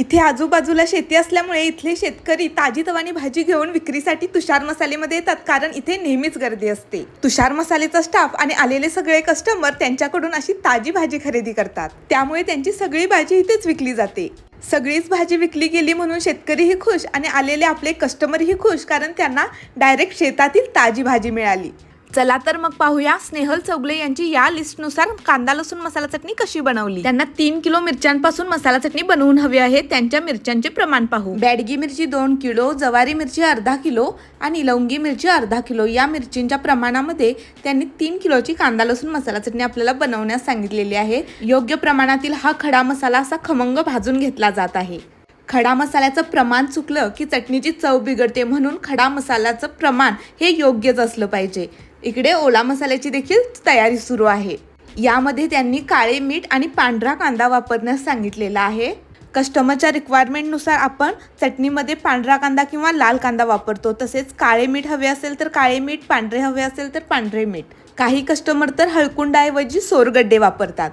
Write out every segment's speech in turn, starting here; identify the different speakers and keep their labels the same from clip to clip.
Speaker 1: इथे आजूबाजूला शेती असल्यामुळे इथले शेतकरी ताजी तवानी भाजी घेऊन विक्रीसाठी तुषार मसालेमध्ये येतात. कारण इथे नेहमीच गर्दी असते. तुषार मसालेचा स्टाफ आणि आलेले सगळे कस्टमर त्यांच्याकडून अशी ताजी भाजी खरेदी करतात. त्यामुळे त्यांची सगळी भाजी इथेच विकली जाते. सगळीच भाजी विकली गेली म्हणून शेतकरीही खुश आणि आलेले आपले कस्टमरही खुश. कारण त्यांना डायरेक्ट शेतातील ताजी भाजी मिळाली. चला तर मग पाहूया स्नेहल चौगले यांची या लिस्टनुसार कांदा लसूण मसाला चटणी कशी बनवली? त्यांना तीन किलो मिरच्यांपासून मसाला चटणी बनवून हवी आहे. त्यांच्या मिरच्यांचे प्रमाण पाहू. बॅडगी मिरची दोन किलो जवारी मिरची अर्धा किलो आणि लवंगी मिरची अर्धा किलो. या मिरचींच्या प्रमाणामध्ये त्यांनी तीन किलोची कांदा लसूण मसाला चटणी आपल्याला बनवण्यास सांगितलेली आहे. योग्य प्रमाणातील हा खडा मसाला असा खमंग भाजून घेतला जात आहे. खडा मसाल्याचं प्रमाण चुकलं की चटणीची चव बिघडते म्हणून खडा मसाल्याचं प्रमाण हे योग्यच असलं पाहिजे. इकडे ओला मसाल्याची देखील तयारी सुरू आहे. यामध्ये त्यांनी काळे मीठ आणि पांढरा कांदा वापरण्यास सांगितलेला आहे. कस्टमरच्या रिक्वायरमेंटनुसार आपण चटणीमध्ये पांढरा कांदा किंवा लाल कांदा वापरतो. तसेच काळे मीठ हवे असेल तर काळे मीठ पांढरे हवे असेल तर पांढरे मीठ. काही कस्टमर तर हळकुंडाऐवजी सोरगड्डे वापरतात.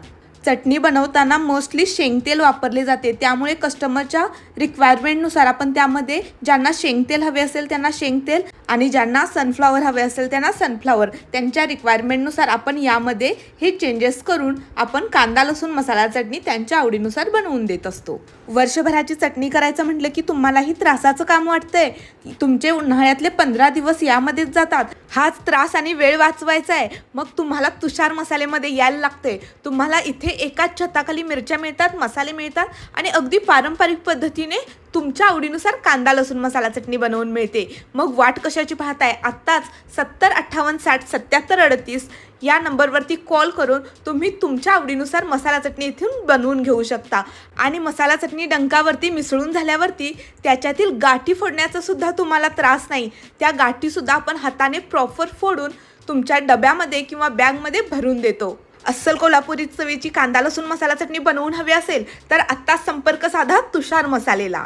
Speaker 1: चटणी बनवताना मोस्टली शेंगतेल वापरले जाते. त्यामुळे कस्टमरच्या रिक्वायरमेंटनुसार आपण त्यामध्ये ज्यांना शेंगतेल हवे असेल त्यांना शेंगतेल आणि ज्यांना सनफ्लॉवर हवे असेल त्यांना सनफ्लॉवर त्यांच्या रिक्वायरमेंटनुसार आपण यामध्ये हे चेंजेस करून आपण कांदा लसूण मसाला चटणी त्यांच्या आवडीनुसार बनवून देत असतो. वर्षभराची चटणी करायचं म्हटलं की तुम्हालाही त्रासाचं काम वाटतंय. तुमचे उन्हाळ्यातले पंधरा दिवस यामध्येच जातात. हाच त्रास आणि वेळ वाचवायचा आहे. मग तुम्हाला तुषार मसालेमध्ये यायला लागते तुम्हाला इथे एकाच छताखाली मिरच्या मिळतात मसाले मिळतात आणि अगदी पारंपरिक पद्धतीने तुमच्या आवडीनुसार कांदा लसूण मसाला चटणी बनवून मिळते. मग वाट कशाची पाहताय? आत्ताच सत्तर अठ्ठावन्न साठ सत्याहत्तर अडतीस या नंबरवरती कॉल करून तुम्ही तुमच्या आवडीनुसार मसाला चटणी इथून बनवून घेऊ शकता. आणि मसाला चटणी डंकावरती मिसळून झाल्यावरती त्याच्यातील गाठी फोडण्याचा सुद्धा तुम्हाला त्रास नाही. त्या गाठीसुद्धा आपण हाताने प्रॉपर फोडून तुमच्या डब्यामध्ये किंवा बॅगमध्ये भरून देतो. अस्सल कोल्हापुरी चवीची कांदा लसूण मसाला चटणी बनवून हवी असेल तर आत्ताच संपर्क साधा तुषार मसालेला.